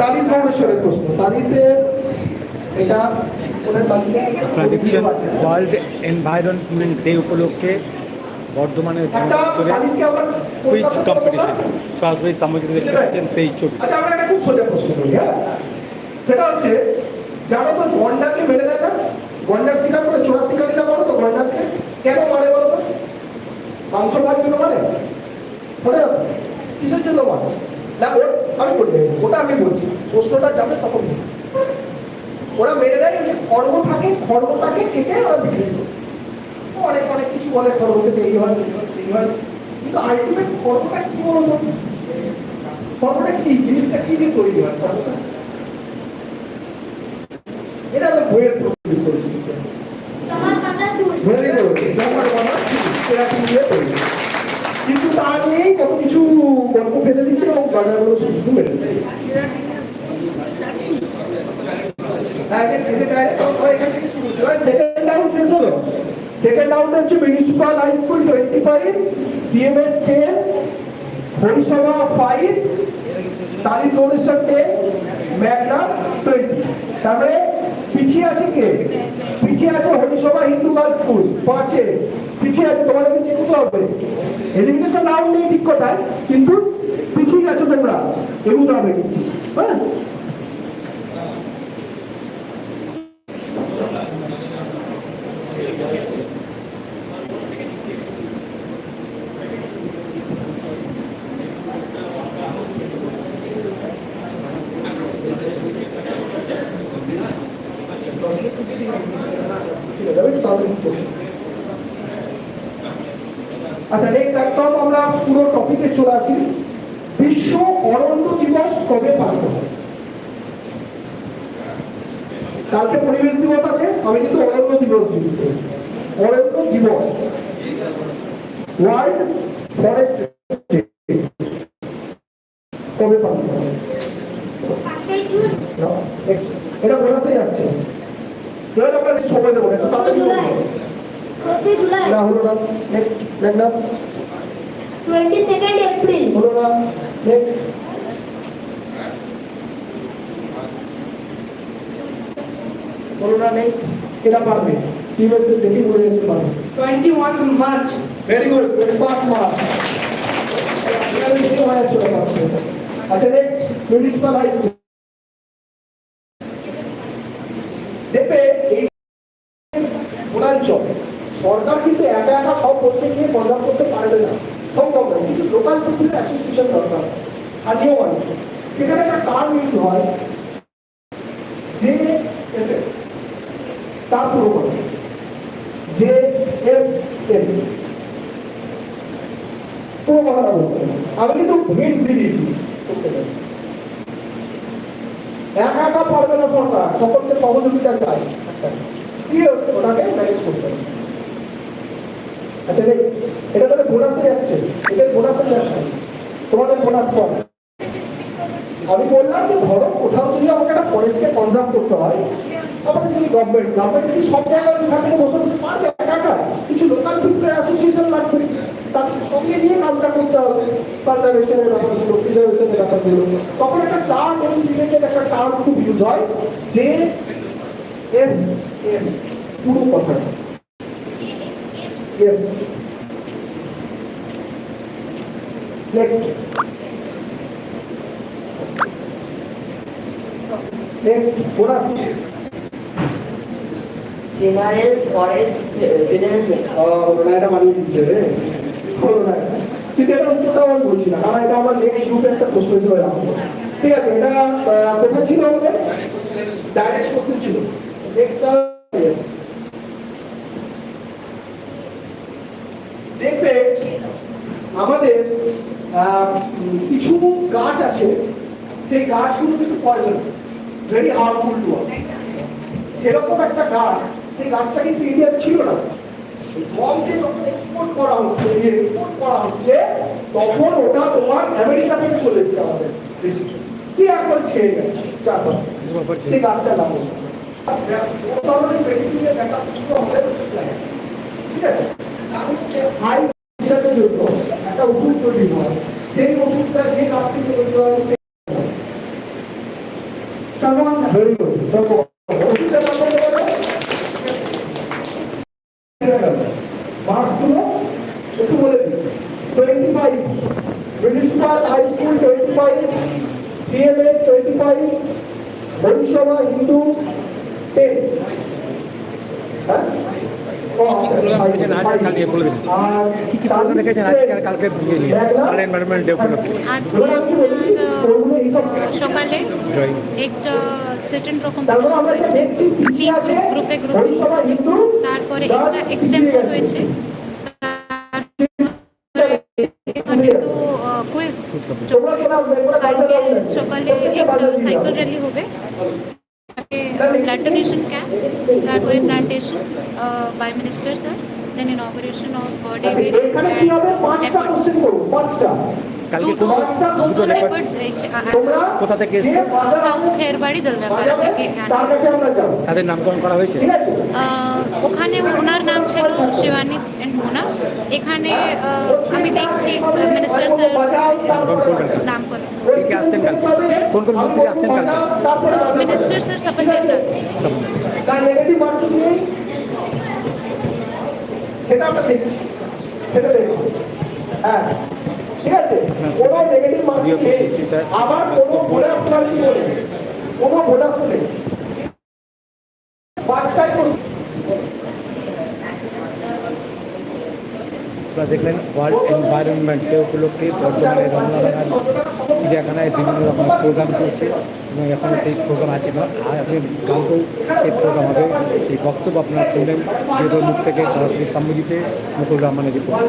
তালিম গৌরেশ্বরের প্রশ্ন। তালিতে এটা আপনারা দেখছেন ওয়ার্ল্ড এনভায়রনমেন্ট ডে উপলক্ষে বর্ধমানের ধরে কুইজ কম্পিটিশন। সরাসরি সামাজিক দেখতে পাচ্ছেন সেই ছবি। আচ্ছা আমরা একটা খুব সোজা প্রশ্ন করি হ্যাঁ? সেটা হচ্ছে যারা তো গন্ডারকে মেরে দেয় না গন্ডার শিকার করে চোরা শিকারিরা বলো তো গন্ডারকে? কেন মারে বলো তো? মাংস খাওয়ার জন্য বলে কিসের জন্য মানে না ওর আমি বলি ওটা আমি বলছি প্রশ্নটা যাবে তখন ওরা মেরে দেয় ওই যে খড়গ থাকে খড়গটাকে কেটে ওরা করে ও অনেক অনেক কিছু বলে খড়গতে এই হয় হয় সেই হয় কিন্তু আলটিমেট খড়গটা কি বলব খড়গটা কি জিনিসটা কি দিয়ে তৈরি হয় খড়গটা এটা আমি বইয়ের use করেছি ভেরি গুড জমার বাবা সেরকম দিয়ে তৈরি কিন্তু তা নিয়েই কত কিছু গল্প ফেলে দিচ্ছে এবং গানাগুলো শুধু second round শেষ হলো। Second round হচ্ছে municipal high school 25, CMS 10, Harisabha 5, তালিম 10, ম্যাগনাস 20 তারপরে পিছিয়ে আছে কে? পিছিয়ে আছে হরিসভা হিন্দু গার্লস স্কুল পাঁচে পিছিয়ে আছে, তোমাদেরকে এগোতে হবে। এলিমিনেশন রাউন্ড নেই ঠিক কথায়, কিন্তু পিছিয়ে আছো তোমরা। এগোতে হবে হ্যাঁ ঠিক আছে আমি একটু তাড়াতাড়ি করি। আচ্ছা নেক্সট একদম আমরা পুরো টপিকে চলে আসি। বিশ্ব অরণ্য দিবস কবে পালিত হয়? কালকে পরিবেশ দিবস আছে আমি কিন্তু অরণ্য দিবস ইউজ অরণ্য দিবস। ওয়ার্ল্ড ফরেস্ট কবে পালিত হয়? এটা বোনাসে যাচ্ছে। এবার আমরা সময় দেবো করব। চোদ্দই জুলাই। না হলো না। Next Magnus twenty second April হলো না। নেক্সট হলো না নেক্সট এটা পারবে। এর দেখি বলে যেতে পারবে। 21 March. Very good very fast mark আচ্ছা নেক্সট মিউনিসিপাল হাই স্কুল দেখবে এই বনাঞ্চল সরকার কিন্তু একা একা সব করতে গিয়ে কনজার্ভ করতে পারবে না। সম্ভব নয় কিছু লোকাল পিপুলের অ্যাসোসিয়েশন দরকার। স্থানীয় মানুষ সেখানে একটা টার্ম ইউজ হয়, যে তার পুরো কথা যে এফ এফ পুরো কথাটা বলতে। আমি কিন্তু দিয়ে দিয়েছি একা একা পারবে না সরকার। সকলকে সহযোগিতা চাই। কি ওটাকে ম্যানেজ করতে হবে। আচ্ছা এটা তাহলে বোনাসে যাচ্ছে। এদের বোনাসে যাচ্ছে। তোমাদের বোনাস কম আমি বললাম যে, ধরো, কোথাও যদি আমাকে একটা ফরেস্টকে কনজার্ভ করতে হয়, আমাদের যদি গভর্নমেন্ট গভর্নমেন্ট কি সব জায়গায় ওইখান থেকে বসে বসে পারবে একা কিছু লোকাল পিপুলের অ্যাসোসিয়েশন লাগবে। তাদের সঙ্গে নিয়ে কাজটা করতে হবে। কনজারভেশনের ব্যাপারগুলো প্রিজার্ভেশনের ব্যাপারগুলো তখন একটা টার্ম এই রিলেটেড একটা টার্ম খুব ইউজ হয়, যে এফ এম, পুরো কথাটা। Yes next next bonus general forest federation ওরা এটা বানিয়ে দিচ্ছে রে হলো না। কিন্তু এটা উত্তরটা আমার বলছি না কারণ এটা আমার নেক্সট গ্রুপে একটা প্রশ্ন ছিল ঠিক আছে এটা কোথায় ছিল আমাদের? ডাইরেক্ট কোশ্চেন ছিল। নেক্সট দেখবে আমাদের কিছু গাছ আছে, সেই গাছগুলো কিন্তু পয়জন ভেরি হার্মফুল টু সেরকম একটা গাছ, সেই গাছটা কিন্তু ইন্ডিয়াতে ছিল না। বমকে যখন এক্সপোর্ট করা হচ্ছে এক্সপোর্ট করা হচ্ছে, তখন ওটা তোমার আমেরিকা থেকে চলে এসেছে আমাদের কি একবার ছেড়ে গেছে সেই গাছটা লাগে। ঠিক আছে এখন হাই প্রেশারের জন্য একটা ওষুধ তৈরি হয় সেই ওষুধটা যে গাছ থেকে তৈরি হয় ভেরি গুড অফিসে নাম্বার দেবে মার্কসগুলো একটু বলে দিই twenty five municipal high school twenty five CMS twenty five বৈষমা Hindu ten হ্যাঁ বলে কি কি প্রোগ্রাম রেখেছেন আজকে আর কালকে নিয়ে নিয়ে ওয়ার্ল্ড এনভায়রনমেন্ট ডে উপলক্ষে আজকে আপনার সকালে একটা সেটেন কম্পিটিশন হয়েছে গ্রুপে গ্রুপে তারপরে একটা এক্সটেম্পোর হয়েছে সকালে একটা সাইকেল র্যালি হবে ব্লাড ডোনেশন ক্যাম্প তারপরে plantation by minister sir then in operation of birthday এখানে কি হবে পাঁচটা কোশ্চেন করব? পাঁচটা। কালকে দুটো কোন দুটো দুটো লেপার্ড লেপার্ডস তোমরা কোথা থেকে এসছে? তাদের নামকরণ করা হয়েছে? ওখানে ওনার নাম ছিল শিবানী অ্যান্ড মোনা। এখানে আমি দেখছি মিনিস্টার স্যার নামকরণ কে কে আসছেন কালকে। কোন কোন মন্ত্রী আসছেন কালকে? মিনিস্টার স্যার সপন দেবনাথ সেটা আমরা দেখছি। সেটা দেখব হ্যাঁ ঠিক আছে? কোনো নেগেটিভ মার্কিং নেই আবার কোনো বোনাস মার্কিং নেই কোনো বোনাস নেই। পাঁচটাই আপনারা দেখলেন ওয়ার্ল্ড এনভায়রনমেন্ট ডে উপলক্ষে বর্তমানে রমনাবাগান, চিড়িয়াখানায় বিভিন্ন রকমের প্রোগ্রাম চলছে এবং এখন সেই প্রোগ্রাম আছে এবং আপনি কালকেও সেই প্রোগ্রাম হবে। সেই বক্তব্য আপনারা শুনলেন যেগুলোর মুখ থেকে সরাসরি সামুজিতে মুকুল রহমানের রিপোর্ট